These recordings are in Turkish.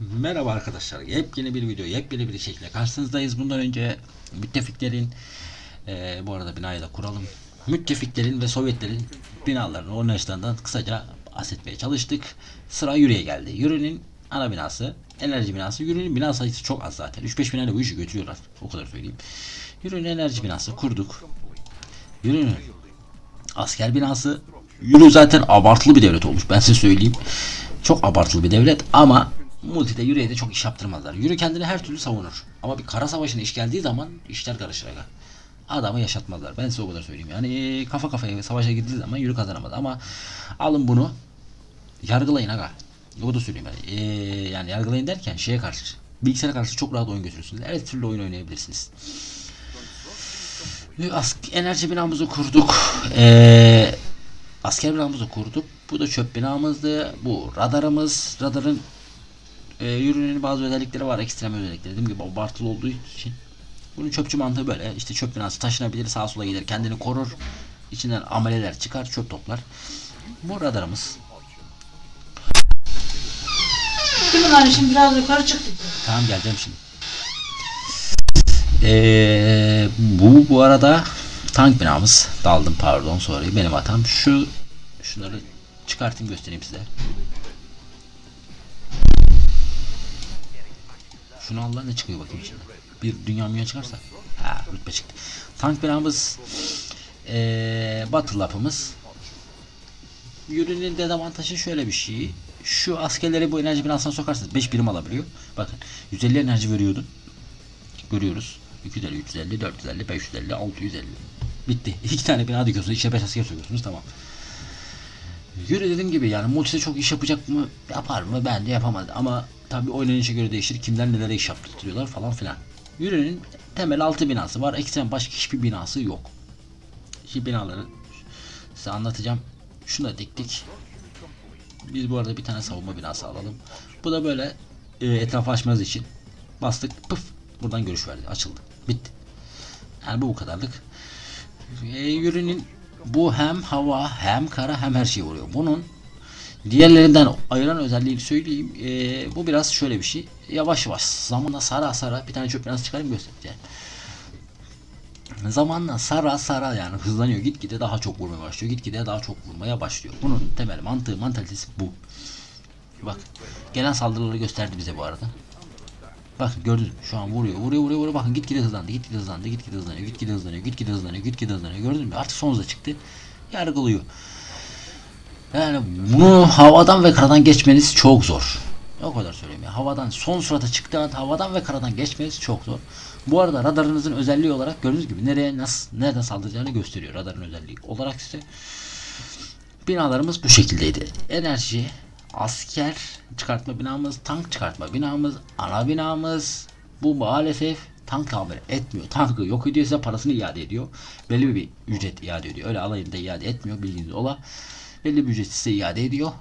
Merhaba arkadaşlar. Yepyeni bir video, yepyeni bir şekilde karşınızdayız. Bundan önce müttefiklerin, eee, bu arada binayı da kuralım. Müttefiklerin ve Sovyetlerin binalarını oynayışlarından kısaca bahsetmeye çalıştık. Sıra Yürü'ye geldi. Yürü'nün ana binası, enerji binası. Yürü'nün bina sayısı çok az zaten. 3-5 binayla bu işi götürüyorlar. O kadar söyleyeyim. Yürü'nün enerji binası kurduk. Yürü'nün asker binası. Yürü zaten abartılı bir devlet olmuş. Ben size söyleyeyim. Çok abartılı bir devlet ama multide yürüye de çok iş yaptırmazlar. Yürü kendini her türlü savunur. Ama bir kara savaşına iş geldiği zaman işler karışır aga. Adamı yaşatmazlar. Ben size o kadar söyleyeyim. Yani e, kafa kafaya savaşa girdiği zaman yürü kazanamaz. Ama alın bunu yargılayın aga. O da söyleyeyim yani. E, yani yargılayın derken şeye karşı bilgisayara karşı çok rahat oyun götürürsünüz. Her türlü oyun oynayabilirsiniz. Enerji binamızı kurduk. Ee, asker binamızı kurduk. Bu da çöp binamızdı. Bu radarımız. Radarın e, ürünün bazı özellikleri var. Ekstrem özellikleri. Dediğim gibi abartılı olduğu için. Bunun çöpçü mantığı böyle. İşte çöp binası taşınabilir. Sağa sola gider. Kendini korur. İçinden ameleler çıkar. Çöp toplar. Bu radarımız. Değil mi lan şimdi biraz yukarı çıktı. Tamam geleceğim şimdi. Ee, bu bu arada tank binamız. Daldım pardon sorry benim hatam. Şu şunları çıkartayım göstereyim size. Şunu Allah ne çıkıyor bakayım şimdi. Bir dünya münya çıkarsa. Ha rütbe çıktı. Tank binamız ee, battle lapımız. Yürünün dezavantajı şöyle bir şey. Şu askerleri bu enerji binasına sokarsanız 5 birim alabiliyor. Bakın 150 enerji veriyordu. Görüyoruz. 250, 350, 450, 550, 650. Bitti. İki tane bina dikiyorsunuz. İçine 5 asker sokuyorsunuz. Tamam. Yürü dediğim gibi yani multide çok iş yapacak mı? Yapar mı? Ben de yapamaz. Ama tabii oynanışa göre değişir. Kimler nelere iş yaptırıyorlar falan filan. Yürü'nün temel 6 binası var. Ekstrem başka hiçbir binası yok. Şu binaları size anlatacağım. Şunu da diktik. Biz bu arada bir tane savunma binası alalım. Bu da böyle e, etrafı açmanız için bastık pıf buradan görüş verdi açıldı bitti. Yani bu bu kadarlık. E, yürünün bu hem hava hem kara hem her şeye vuruyor. Bunun diğerlerinden ayıran özelliğini söyleyeyim. E, bu biraz şöyle bir şey. Yavaş yavaş zamanla sara sara bir tane çöp binası çıkarayım göstereceğim. Zamanla sara sara yani hızlanıyor. Gitgide daha çok vurmaya başlıyor. Gitgide daha çok vurmaya başlıyor. Bunun temel mantığı, mantalitesi bu. Bak. Gelen saldırıları gösterdi bize bu arada. Bakın gördünüz mü? Şu an vuruyor, vuruyor, vuruyor, vuruyor. Bakın gitgide hızlandı, gitgide hızlandı, gitgide hızlanıyor, gitgide hızlanıyor, gitgide hızlanıyor, gitgide hızlanıyor. Gördünüz mü? Artık son çıktı. Yargılıyor. Yani bunu havadan ve karadan geçmeniz çok zor. O kadar söyleyeyim ya. Havadan son surata çıktığı an havadan ve karadan geçmeniz çok zor. Bu arada radarınızın özelliği olarak gördüğünüz gibi nereye nasıl nereden saldıracağını gösteriyor radarın özelliği olarak size. Binalarımız bu şekildeydi. Enerji, asker çıkartma binamız, tank çıkartma binamız, ana binamız. Bu maalesef tank tamir etmiyor. Tankı yok ediyor size parasını iade ediyor. Belli bir ücret iade ediyor. Öyle alayında iade etmiyor bildiğiniz ola. Belli bir ücret size iade ediyor.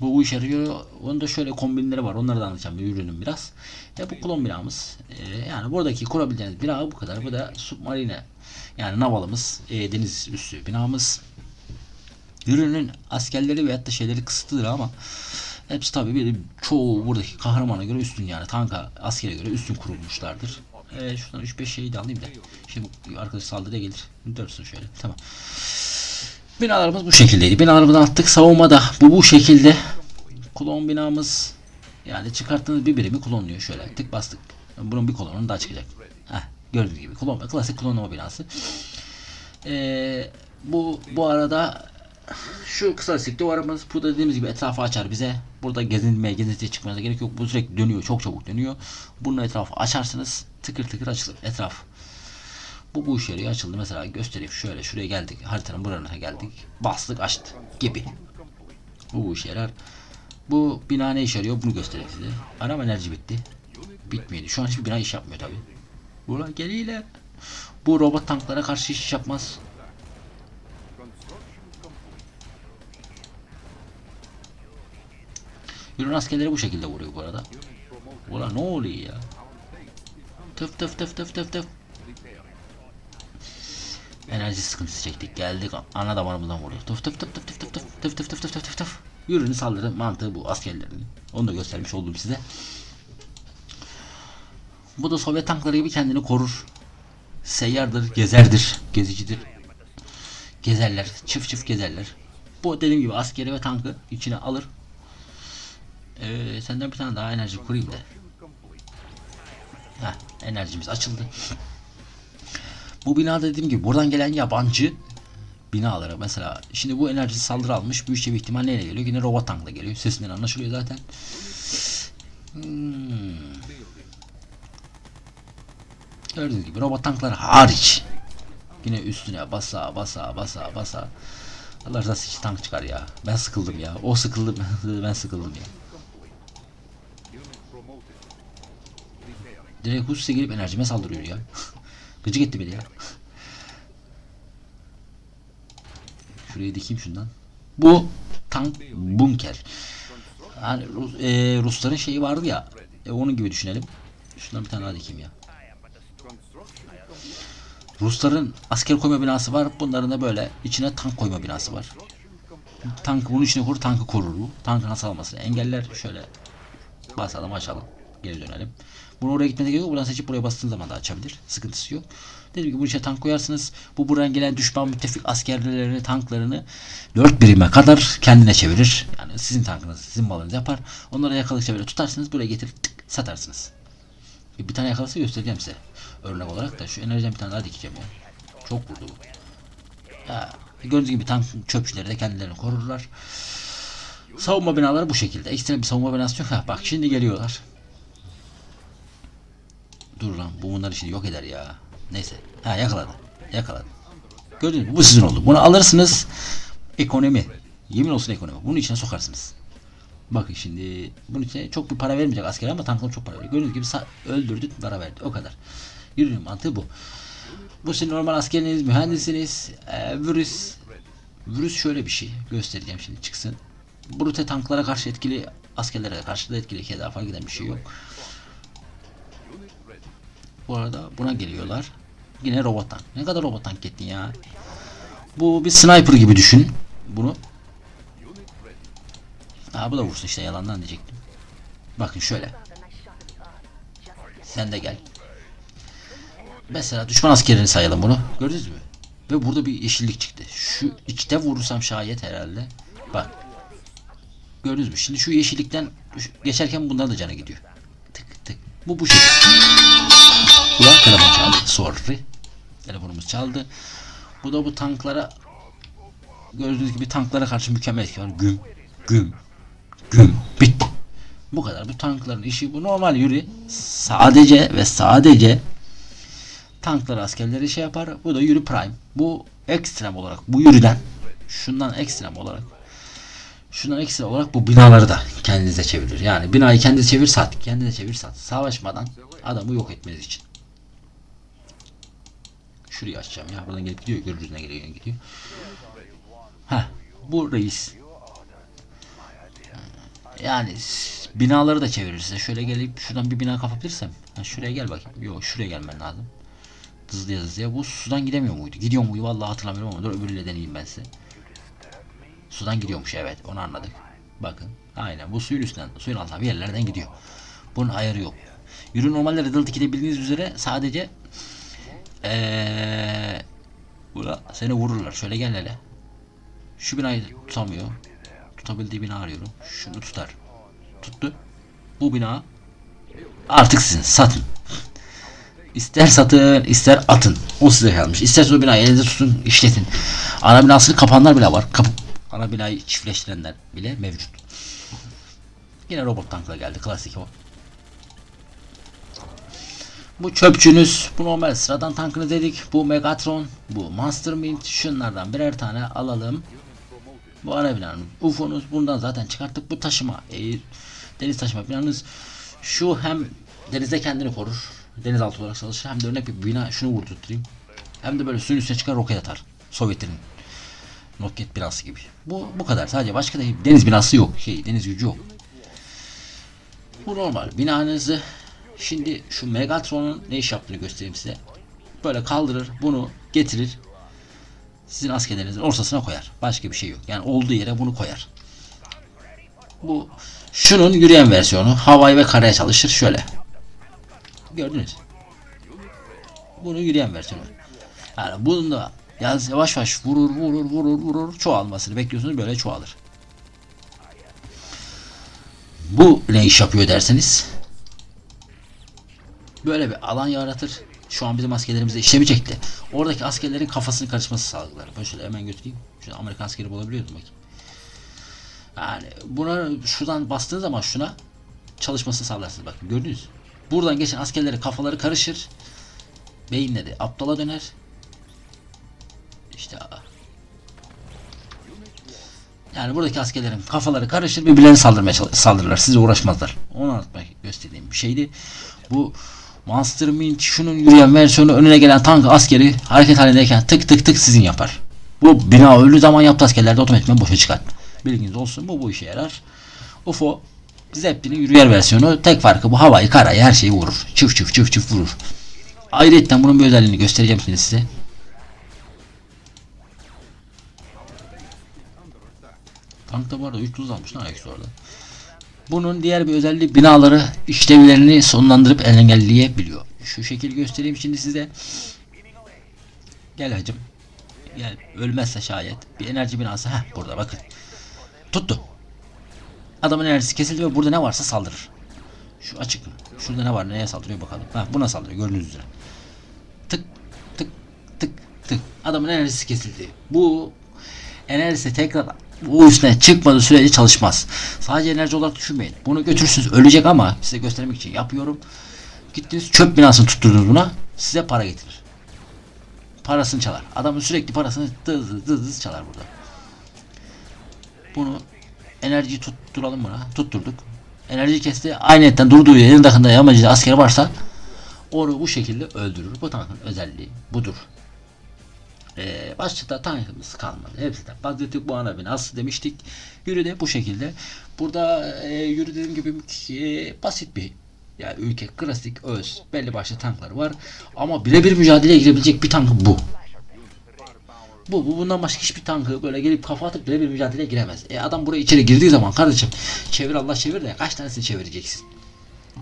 Bu, bu işe yarıyor. Onun da şöyle kombinleri var. Onları da anlatacağım bir ürünün biraz. Ya bu klon binamız. Ee, yani buradaki kurabileceğiniz bina bu kadar. Bu da submarine. Yani navalımız. e, deniz üstü binamız. Ürünün askerleri veyahut da şeyleri kısıtlıdır ama hepsi tabii bir çoğu buradaki kahramana göre üstün yani tanka askere göre üstün kurulmuşlardır. Ee, şuradan 3-5 şeyi de alayım da. Şimdi arkadaş saldırıya gelir. Dursun şöyle. Tamam. Binalarımız bu şekildeydi. Binalarımızı attık. Savunmada bu bu şekilde. Klon binamız yani çıkarttığınız bir birimi klonluyor. Şöyle tık bastık. Bunun bir klonunu daha çıkacak. Heh, gördüğünüz gibi. Klon, klasik klonlama binası. Ee, bu bu arada şu kısa lastik duvarımız bu da dediğimiz gibi etrafı açar bize. Burada gezinmeye, gezintiye çıkmanıza gerek yok. Bu sürekli dönüyor. Çok çabuk dönüyor. Bunun etrafı açarsınız. Tıkır tıkır açılır etraf. Bu bu işe yarıyor. Açıldı. Mesela göstereyim. Şöyle şuraya geldik. Haritanın buranına geldik. Bastık açtı gibi. Bu bu işe yarar. Bu bina ne işe yarıyor? Bunu göstereyim size. Arama enerji bitti. Bitmedi. Şu an hiçbir bina iş yapmıyor tabi. Buna geliyle. Bu robot tanklara karşı iş yapmaz. Yunan askerleri bu şekilde vuruyor bu arada. Ulan ne oluyor ya? Tıf tıf tıf tıf tıf tıf. Enerji sıkıntısı çektik. Geldik ana damarımızdan vuruyor. Tıf tıf tıf tıf tıf tıf tıf tıf tıf tıf tıf tıf tıf. Yürürün saldırı mantığı bu askerlerin. Onu da göstermiş oldum size. Bu da Sovyet tankları gibi kendini korur. Seyyardır, gezerdir, gezicidir. Gezerler, çift çift gezerler. Bu dediğim gibi askeri ve tankı içine alır. Ee, senden bir tane daha enerji kurayım da. Heh, enerjimiz açıldı. Bu bina dediğim gibi buradan gelen yabancı binalara mesela şimdi bu enerji saldırı almış işe bir ihtimal neyle geliyor? Yine robot tankla geliyor. Sesinden anlaşılıyor zaten. Hmm. Gördüğünüz gibi robot tanklar hariç. Yine üstüne basa basa basa basa. Allah razı olsun tank çıkar ya. Ben sıkıldım ya. O sıkıldı ben sıkıldım ya. Direkt Rusya gelip enerjime saldırıyor ya. Gıcık etti beni ya. Şuraya dikeyim şundan. Bu tank bunker. Yani Rus, e, Rusların şeyi vardı ya. E, onun gibi düşünelim. Şundan bir tane daha dikeyim ya. Rusların asker koyma binası var. Bunların da böyle içine tank koyma binası var. Tank bunun içine korur, tankı korur bu. Tankın hasar almasını engeller. Şöyle basalım açalım. Geri dönelim. Bunu oraya gitmene gerek yok. Buradan seçip buraya bastığın zaman da açabilir. Sıkıntısı yok. Dediğim gibi bu içine tank koyarsınız. Bu buradan gelen düşman müttefik askerlerini, tanklarını dört birime kadar kendine çevirir. Yani sizin tankınız, sizin malınız yapar. Onlara yakaladıkça böyle tutarsınız. Buraya getirip tık, satarsınız. Bir tane yakalasa göstereceğim size. Örnek olarak da şu enerjiden bir tane daha dikeceğim ya. Çok vurdu bu. Ya, gördüğünüz gibi tank çöpçüleri de kendilerini korurlar. Savunma binaları bu şekilde. Ekstra bir savunma binası yok. Ha, bak şimdi geliyorlar. Dur lan bu bunlar işini yok eder ya. Neyse. Ha yakaladı. Yakaladı. Gördünüz mü? Bu sizin oldu. Bunu alırsınız. Ekonomi. Yemin olsun ekonomi. Bunun içine sokarsınız. Bakın şimdi bunun içine çok bir para vermeyecek asker ama tanklar çok para veriyor. Gördüğünüz gibi öldürdü para verdi. O kadar. Yürüyün mantığı bu. Bu sizin normal askeriniz, mühendisiniz. Ee, virüs. Virüs şöyle bir şey. Göstereceğim şimdi çıksın. Brute tanklara karşı etkili, askerlere karşı da etkili. Keza fark eden bir şey yok. Bu arada buna geliyorlar. Yine robot tank. Ne kadar robot tank gittin ya. Bu bir sniper gibi düşün. Bunu. Ha bu da vursun işte yalandan diyecektim. Bakın şöyle. Sen de gel. Mesela düşman askerini sayalım bunu. Gördünüz mü? Ve burada bir yeşillik çıktı. Şu içte vurursam şayet herhalde. Bak. Gördünüz mü? Şimdi şu yeşillikten geçerken bundan da canı gidiyor. Tık tık. Bu bu şey. Ulan telefon çaldı. Sorry. Telefonumuz çaldı. Bu da bu tanklara gördüğünüz gibi tanklara karşı mükemmel etki var. Güm. Güm. Güm. Bitti. Bu kadar. Bu tankların işi bu. Normal yürü. Sadece ve sadece tanklar askerleri şey yapar. Bu da yürü prime. Bu ekstrem olarak bu yürüden şundan ekstrem olarak şundan ekstra olarak bu binaları da kendinize çevirir. Yani binayı kendinize çevir sat. Kendine çevir sat. Savaşmadan adamı yok etmeniz için. Şurayı açacağım ya. Buradan gelip gidiyor. Görürüz ne geliyor gidiyor. Heh. Bu reis. Yani binaları da çevirirse şöyle gelip şuradan bir bina kapatabilirsem. Şuraya gel bakayım. Yok şuraya gelmen lazım. Hızlıya hızlıya. Bu sudan gidemiyor muydu? Gidiyor muydu? Vallahi hatırlamıyorum ama dur öbürüyle deneyeyim ben size. Sudan gidiyormuş evet onu anladık. Bakın aynen bu suyun üstünden suyun altından bir yerlerden gidiyor. Bunun ayarı yok. Yürü normalde Riddle 2'de bildiğiniz üzere sadece eee bura seni vururlar. Şöyle gel hele. Şu binayı tutamıyor. Tutabildiği bina arıyorum. Şunu tutar. Tuttu. Bu bina artık sizin. Satın. İster satın, ister atın. O size kalmış. İsterseniz o binayı elinizde tutun, işletin. Ana binasını kapanlar bile var. Kapı, ana binayı çiftleştirenler bile mevcut. Yine robot tankla geldi. Klasik o. Bu çöpçünüz, bu normal sıradan tankını dedik. Bu Megatron, bu Monster Mint. Şunlardan birer tane alalım. Bu ana binanın UFO'nuz bundan zaten çıkarttık. Bu taşıma, air, deniz taşıma binanız şu hem denizde kendini korur. Denizaltı olarak çalışır. Hem de örnek bir bina şunu vurdurtayım. Hem de böyle suyun üstüne çıkar roket atar. Sovyetlerin roket binası gibi. Bu bu kadar. Sadece başka da deniz binası yok. Şey deniz gücü yok. Bu normal. Binanızı şimdi şu Megatron'un ne iş yaptığını göstereyim size. Böyle kaldırır, bunu getirir. Sizin askerlerinizin ortasına koyar. Başka bir şey yok. Yani olduğu yere bunu koyar. Bu şunun yürüyen versiyonu. Havaya ve karaya çalışır şöyle. Gördünüz. Bunun yürüyen versiyonu. Yani bunun da yalnız yavaş yavaş vurur vurur vurur vurur çoğalmasını bekliyorsunuz böyle çoğalır. Bu ne iş yapıyor derseniz böyle bir alan yaratır. Şu an bizim askerlerimize işlemeyecekti. Oradaki askerlerin kafasını karışması sağlar. Ben şöyle hemen götüreyim. Şu Amerikan askeri bulabiliyordum bak. Yani buna şuradan bastığınız zaman şuna çalışmasını sağlarsınız. Bakın gördünüz. Buradan geçen askerlerin kafaları karışır. Beyinleri aptala döner. İşte yani buradaki askerlerin kafaları karışır birbirlerine saldırmaya saldırırlar. Size uğraşmazlar. Onu anlatmak gösterdiğim bir şeydi. Bu Monster Mint şunun yürüyen versiyonu önüne gelen tank askeri hareket halindeyken tık tık tık sizin yapar. Bu bina öldüğü zaman yaptığı askerler de otomatikman boşa çıkar. Bilginiz olsun bu bu işe yarar. UFO Zeppelin'in yürüyer versiyonu tek farkı bu havayı karayı her şeyi vurur. Çıf çıf çıf çıf vurur. Ayrıca bunun bir özelliğini göstereceğim şimdi size. Tank da bu arada 300 almış lan eksi orada. Bunun diğer bir özelliği binaları işlevlerini sonlandırıp engelleyebiliyor. Şu şekil göstereyim şimdi size. Gel hacım. Gel ölmezse şayet bir enerji binası heh burada bakın. Tuttu. Adamın enerjisi kesildi ve burada ne varsa saldırır. Şu açık? Şurada ne var neye saldırıyor bakalım. Ha buna saldırıyor gördüğünüz üzere. Tık tık tık tık. Adamın enerjisi kesildi. Bu enerjisi tekrar bu üstüne çıkmadığı sürece çalışmaz. Sadece enerji olarak düşünmeyin. Bunu götürürsünüz ölecek ama size göstermek için yapıyorum. Gittiniz çöp binasını tutturdunuz buna. Size para getirir. Parasını çalar. Adamın sürekli parasını dız dız dız dız çalar burada. Bunu enerjiyi tutturalım buna. Tutturduk. Enerji kesti. Aynetten durduğu yerin dakında yamacı asker varsa onu bu şekilde öldürür. Bu tankın özelliği budur. Ee, başlıkta tankımız kalmadı. Hepsi de Bagdati bu ana binası demiştik. Yürü de bu şekilde. Burada e, yürü dediğim gibi e, basit bir yani ülke klasik öz belli başlı tankları var ama birebir mücadeleye girebilecek bir tank bu. Bu, bu bundan başka hiçbir tankı böyle gelip kafa atıp birebir mücadeleye giremez. E adam buraya içeri girdiği zaman kardeşim çevir Allah çevir de kaç tanesini çevireceksin?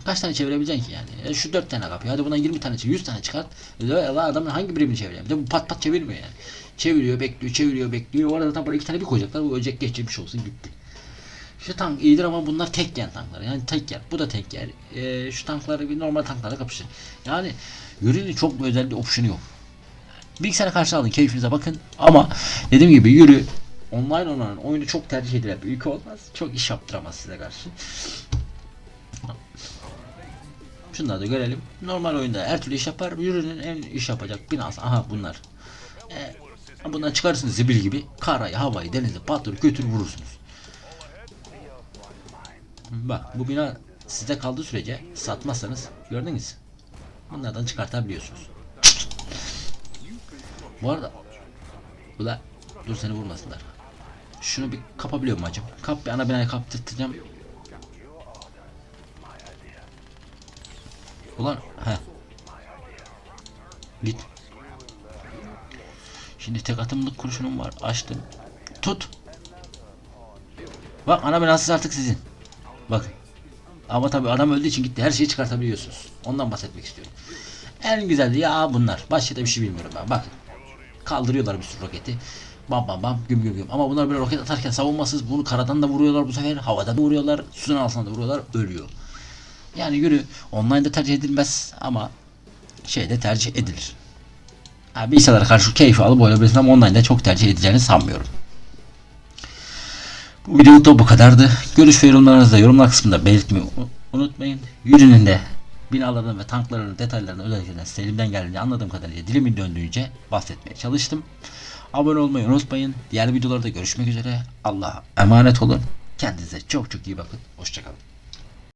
Kaç tane çevirebileceksin ki yani? E şu 4 tane kapı. Hadi bundan 20 tane çevir, 100 tane çıkart. E Allah adamın hangi birini çevireyim? De bu pat pat çevirmiyor yani. Çeviriyor, bekliyor, çeviriyor, bekliyor. O arada tam böyle iki tane bir koyacaklar. Bu ölecek geçecek olsun gitti. Şu tank iyidir ama bunlar tek yen tanklar. Yani tek yer. Bu da tek yer. E, şu tankları bir normal tanklarla kapışır. Yani yürüyün çok özel bir opsiyonu yok. Bilgisayara karşı alın keyfinize bakın ama dediğim gibi yürü online olan oyunu çok tercih edilen bir ülke olmaz. Çok iş yaptıramaz size karşı. Şunları da görelim. Normal oyunda her türlü iş yapar. Yürünün en iş yapacak binası. Aha bunlar. E, bundan çıkarsınız zibil gibi. Karayı, havayı, denizi patır götür vurursunuz. Bak bu bina sizde kaldığı sürece satmazsanız gördünüz. Bunlardan çıkartabiliyorsunuz. Bu arada Ula dur seni vurmasınlar. Şunu bir kapabiliyor mu acaba? Kap bir ana binayı kaptırtacağım. Ulan he. Git. Şimdi tek atımlık kurşunum var. Açtım. Tut. Bak ana binası artık sizin. Bakın. Ama tabi adam öldüğü için gitti. Her şeyi çıkartabiliyorsunuz. Ondan bahsetmek istiyorum. En güzeldi ya bunlar. Başka da bir şey bilmiyorum ben. Bakın. Kaldırıyorlar bir sürü roketi. Bam bam bam güm güm güm. Ama bunlar böyle roket atarken savunmasız. Bunu karadan da vuruyorlar bu sefer. Havada da vuruyorlar. Suyun altında da vuruyorlar. Ölüyor. Yani yürü online'da tercih edilmez ama şeyde tercih edilir. Ha, bilgisayarlara karşı keyfi alıp oynayabilirsin ama online'da çok tercih edileceğini sanmıyorum. Bu video da bu kadardı. Görüş ve yorumlarınızı da yorumlar kısmında belirtmeyi unutmayın. Yürünün de binaların ve tankların detaylarını özellikle elimden geldiğince anladığım kadarıyla dilimin döndüğünce bahsetmeye çalıştım. Abone olmayı unutmayın. Diğer videolarda görüşmek üzere. Allah'a emanet olun. Kendinize çok çok iyi bakın. Hoşçakalın.